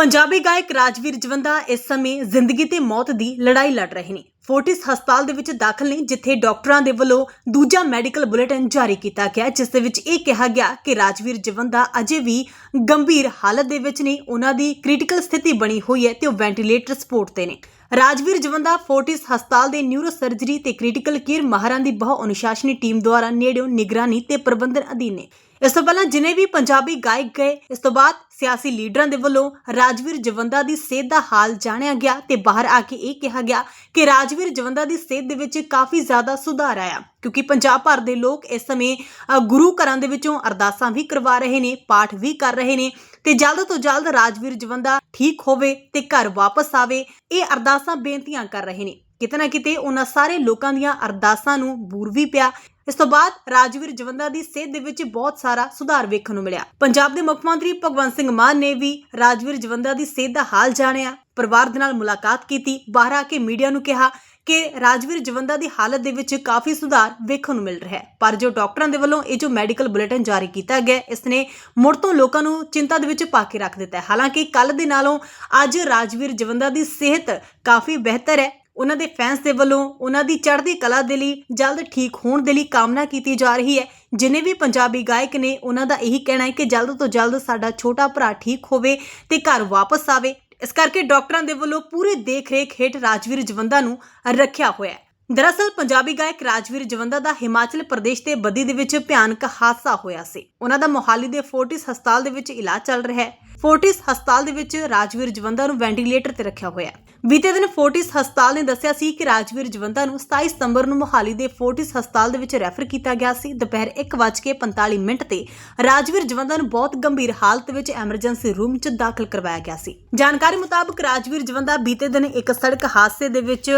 ਪੰਜਾਬੀ ਗਾਇਕ ਰਾਜਵੀਰ ਜਵੰਦਾ ਇਸ ਸਮੇਂ ਜ਼ਿੰਦਗੀ ਤੇ ਮੌਤ ਦੀ ਲੜਾਈ ਲੜ ਰਹੇ ਨੇ। ਫੋਰਟਿਸ ਹਸਪਤਾਲ ਦੇ ਵਿੱਚ ਦਾਖਲ ਨੇ, ਜਿੱਥੇ ਡਾਕਟਰਾਂ ਦੇ ਵੱਲੋਂ ਦੂਜਾ ਮੈਡੀਕਲ ਬੁਲੇਟਿਨ ਜਾਰੀ ਕੀਤਾ ਗਿਆ, ਜਿਸ ਦੇ ਵਿੱਚ ਇਹ ਕਿਹਾ ਗਿਆ ਕਿ ਰਾਜਵੀਰ ਜਵੰਦਾ ਅਜੇ ਵੀ ਗੰਭੀਰ ਹਾਲਤ ਦੇ ਵਿੱਚ ਨੇ। ਉਹਨਾਂ ਦੀ ਕ੍ਰਿਟੀਕਲ ਸਥਿਤੀ ਬਣੀ ਹੋਈ ਹੈ ਤੇ ਉਹ ਵੈਂਟੀਲੇਟਰ ਸਪੋਰਟ ਤੇ ਨੇ। ਰਾਜਵੀਰ ਜਵੰਦਾ ਫੋਰਟਿਸ ਹਸਪਤਾਲ ਦੇ ਨਿਊਰੋ ਸਰਜਰੀ ਤੇ ਕ੍ਰਿਟੀਕਲ ਕੇਅਰ ਮਾਹਰਾਂ ਦੀ ਬਹੁ ਅਨੁਸ਼ਾਸਨੀ ਟੀਮ ਦੁਆਰਾ ਨੇੜਿਓਂ ਨਿਗਰਾਨੀ ਤੇ ਪ੍ਰਬੰਧਨ ਅਧੀਨ ਨੇ। ਇਸ ਤੋਂ ਪਹਿਲਾਂ ਜਿਨੇ ਵੀ ਪੰਜਾਬੀ ਗਾਇਕ ਗਏ, ਇਸ ਤੋਂ ਬਾਅਦ ਸਿਆਸੀ ਲੀਡਰਾਂ ਦੇ ਵੱਲੋਂ ਰਾਜਵੀਰ ਜਵੰਦਾ ਦੀ ਸਿਹਤ ਦਾ ਹਾਲ ਜਾਣਿਆ ਗਿਆ ਤੇ ਬਾਹਰ ਆ ਕੇ ਇਹ ਕਿਹਾ ਗਿਆ ਕਿ ਰਾਜਵੀਰ ਜਵੰਦਾ ਦੀ ਸਿਹਤ ਦੇ ਵਿੱਚ ਕਾਫੀ ਜ਼ਿਆਦਾ ਸੁਧਾਰ ਆਇਆ, ਕਿਉਂਕਿ ਪੰਜਾਬ ਭਰ ਦੇ ਲੋਕ ਇਸ ਸਮੇਂ ਗੁਰੂ ਘਰਾਂ ਦੇ ਵਿੱਚੋਂ ਅਰਦਾਸਾਂ ਵੀ ਕਰਵਾ ਰਹੇ ਨੇ, ਪਾਠ ਵੀ ਕਰ ਰਹੇ ਨੇ ਤੇ ਜਲਦ ਤੋਂ ਜਲਦ ਰਾਜਵੀਰ ਜਵੰਦਾ ਠੀਕ ਹੋਵੇ ਤੇ ਘਰ ਵਾਪਸ ਆਵੇ, ਇਹ ਅਰਦਾਸਾਂ ਬੇਨਤੀਆਂ ਕਰ ਰਹੇ ਨੇ। ਕਿਤੇ ਨਾ ਕਿਤੇ ਉਹਨਾਂ ਸਾਰੇ ਲੋਕਾਂ ਦੀਆਂ ਅਰਦਾਸਾਂ ਨੂੰ ਬੂਰ ਵੀ ਪਿਆ ਇਸ ਤੋਂ ਬਾਅਦ ਰਾਜਵੀਰ ਜਵੰਦਾ ਦੀ ਸਿਹਤ ਦੇ ਵਿੱਚ ਬਹੁਤ ਸਾਰਾ ਸੁਧਾਰ ਵੇਖਣ ਨੂੰ ਮਿਲਿਆ। ਪੰਜਾਬ ਦੇ ਮੁੱਖ ਮੰਤਰੀ ਭਗਵੰਤ ਸਿੰਘ ਮਾਨ ਨੇ ਵੀ ਰਾਜਵੀਰ ਜਵੰਦਾ ਦੀ ਸਿਹਤ ਦਾ ਹਾਲ ਜਾਣਿਆ। ਪਰਿਵਾਰ ਦੇ ਨਾਲ ਮੁਲਾਕਾਤ ਕੀਤੀ। ਬਾਹਰ ਆ ਕੇ ਮੀਡੀਆ ਨੂੰ ਕਿਹਾ ਕਿ ਰਾਜਵੀਰ ਜਵੰਦਾ ਦੀ ਹਾਲਤ ਦੇ ਵਿੱਚ ਕਾਫੀ ਸੁਧਾਰ ਵੇਖਣ ਨੂੰ ਮਿਲ ਰਿਹਾ ਹੈ। ਪਰ ਜੋ ਡਾਕਟਰਾਂ ਦੇ ਵੱਲੋਂ ਇਹ ਜੋ ਮੈਡੀਕਲ ਬੁਲੇਟਿਨ ਜਾਰੀ ਕੀਤਾ ਗਿਆ, ਇਸ ਨੇ ਮੁੜ ਤੋਂ ਲੋਕਾਂ ਨੂੰ ਚਿੰਤਾ ਦੇ ਵਿੱਚ ਪਾ ਕੇ ਰੱਖ ਦਿੱਤਾ ਹੈ। ਹਾਲਾਂਕਿ ਕੱਲ ਦੇ ਨਾਲੋਂ ਅੱਜ ਰਾਜਵੀਰ ਜਵੰਦਾ ਦੀ ਸਿਹਤ ਕਾਫੀ ਬਿਹਤਰ ਹੈ। ਉਹਨਾਂ ਦੇ ਫੈਨਸ ਦੇ ਵੱਲੋਂ ਉਹਨਾਂ ਦੀ ਚੜ੍ਹਦੀ ਕਲਾ ਦੇ ਲਈ ਜਲਦ ਠੀਕ ਹੋਣ ਦੇ ਲਈ ਕਾਮਨਾ ਕੀਤੀ ਜਾ ਰਹੀ ਹੈ। ਜਿਨੇ ਵੀ ਪੰਜਾਬੀ ਗਾਇਕ ਨੇ, ਉਹਨਾਂ ਦਾ ਇਹੀ ਕਹਿਣਾ ਹੈ ਕਿ ਜਲਦ ਤੋਂ ਜਲਦ ਸਾਡਾ ਛੋਟਾ ਭਰਾ ਠੀਕ ਹੋਵੇ ਤੇ ਘਰ ਵਾਪਸ ਆਵੇ। ਇਸ ਕਰਕੇ ਡਾਕਟਰਾਂ ਦੇ ਵੱਲੋਂ ਪੂਰੀ ਦੇਖ-ਰੇਖ ਹੇਠ ਰਾਜਵੀਰ ਜਵੰਦਾ ਨੂੰ ਰੱਖਿਆ ਹੋਇਆ ਹੈ। ਦਰਅਸਲ ਪੰਜਾਬੀ ਗਾਇਕ ਰਾਜਵੀਰ ਜਵੰਦਾ ਦਾ ਹਿਮਾਚਲ ਪ੍ਰਦੇਸ਼ ਦੇ ਬੱਦੀ ਦੇ ਵਿੱਚ ਭਿਆਨਕ ਹਾਦਸਾ ਹੋਇਆ ਸੀ। ਉਹਨਾਂ ਦਾ ਮੋਹਾਲੀ ਦੇ ਫੋਰਟਿਸ ਹਸਪਤਾਲ ਦੇ ਵਿੱਚ ਇਲਾਜ ਚੱਲ ਰਿਹਾ ਹੈ। ਫੋਰਟਿਸ ਹਸਪਤਾਲ ਦੇ ਵਿੱਚ ਰਾਜਵੀਰ ਜਵੰਦਾ ਨੂੰ ਵੈਂਟੀਲੇਟਰ ਤੇ ਰੱਖਿਆ ਹੋਇਆ ਬੀਤੇ ਦਿਨ ਫੋਰਟਿਸ ਹਸਪਤਾਲ ਨੇ ਦੱਸਿਆ ਸੀ ਕਿ ਰਾਜਵੀਰ ਜਵੰਦਾ ਨੂੰ 27 ਸਤੰਬਰ ਨੂੰ ਮੋਹਾਲੀ ਦੇ ਫੋਰਟਿਸ ਹਸਪਤਾਲ ਦੇ ਵਿੱਚ ਰੈਫਰ ਕੀਤਾ ਗਿਆ ਸੀ। ਦੁਪਹਿਰ 1:45 ਮਿੰਟ ਤੇ ਰਾਜਵੀਰ ਜਵੰਦਾ ਨੂੰ ਬਹੁਤ ਗੰਭੀਰ ਹਾਲਤ ਵਿੱਚ ਐਮਰਜੈਂਸੀ ਰੂਮ 'ਚ ਦਾਖਲ ਕਰਵਾਇਆ ਗਿਆ ਸੀ। ਜਾਣਕਾਰੀ ਮੁਤਾਬਕ ਰਾਜਵੀਰ ਜਵੰਦਾ ਬੀਤੇ ਦਿਨ ਇੱਕ ਸੜਕ ਹਾਦਸੇ ਦੇ ਵਿੱਚ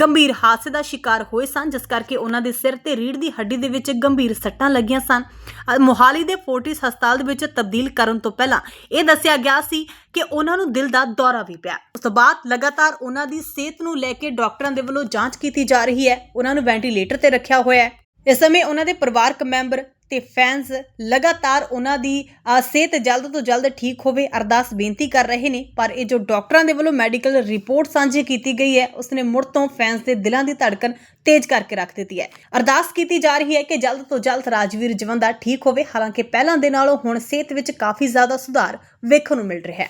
ਗੰਭੀਰ ਹਾਦਸੇ ਦਾ ਸ਼ਿਕਾਰ ਹੋਏ ਸਨ, ਜਿਸ ਕਰਕੇ ਉਹਨਾਂ ਦੇ ਸਿਰ ਤੇ ਰੀੜ੍ਹ ਦੀ ਹੱਡੀ ਦੇ ਵਿੱਚ ਗੰਭੀਰ ਸੱਟਾਂ ਲੱਗੀਆਂ ਸਨ। ਮੋਹਾਲੀ ਦੇ ਫੋਰਟਿਸ ਹਸਪਤਾਲ ਦੇ ਵਿੱਚ ਤਬਦੀਲ ਕਰਨ ਤੋਂ ਪਹਿਲਾਂ ਇਹ ਦੱਸਿਆ ਗਿਆ ਸੀ ਕਿ ਉਹਨਾਂ ਨੂੰ ਦਿਲ ਦਾ ਦੌਰਾ ਵੀ ਪਿਆ। ਉਸ ਤੋਂ ਬਾਅਦ ਲਗਾਤਾਰ ਉਹਨਾਂ ਦੀ ਸਿਹਤ ਨੂੰ ਲੈ ਕੇ ਡਾਕਟਰਾਂ ਦੇ ਵੱਲੋਂ ਜਾਂਚ ਕੀਤੀ ਜਾ ਰਹੀ ਹੈ। ਉਹਨਾਂ ਨੂੰ ਵੈਂਟੀਲੇਟਰ ਤੇ ਰੱਖਿਆ ਹੋਇਆ ਹੈ। ਇਸ ਸਮੇਂ ਉਹਨਾਂ ਦੇ ਪਰਿਵਾਰਕ ਮੈਂਬਰ ਤੇ ਫੈਨਸ ਲਗਾਤਾਰ ਉਹਨਾਂ ਦੀ ਸਿਹਤ ਜਲਦ ਤੋਂ ਜਲਦ ਠੀਕ ਹੋਵੇ ਅਰਦਾਸ ਬੇਨਤੀ ਕਰ ਰਹੇ ਨੇ। ਪਰ ਇਹ ਜੋ ਡਾਕਟਰਾਂ ਦੇ ਵੱਲੋਂ ਮੈਡੀਕਲ ਰਿਪੋਰਟ ਸਾਂਝੀ ਕੀਤੀ ਗਈ ਹੈ, ਉਸਨੇ ਮੁੜ ਤੋਂ ਫੈਨਸ ਦੇ ਦਿਲਾਂ ਦੀ ਧੜਕਨ ਤੇਜ਼ ਕਰਕੇ ਰੱਖ ਦਿੱਤੀ ਹੈ। ਅਰਦਾਸ ਕੀਤੀ ਜਾ ਰਹੀ ਹੈ ਕਿ ਜਲਦ ਤੋਂ ਜਲਦ ਰਾਜਵੀਰ ਜਵੰਦਾ ਠੀਕ ਹੋਵੇ। ਹਾਲਾਂਕਿ ਪਹਿਲਾਂ ਦੇ ਨਾਲੋਂ ਹੁਣ ਸਿਹਤ ਵਿੱਚ ਕਾਫੀ ਜ਼ਿਆਦਾ ਸੁਧਾਰ ਵੇਖਣ ਨੂੰ ਮਿਲ ਰਿਹਾ ਹੈ।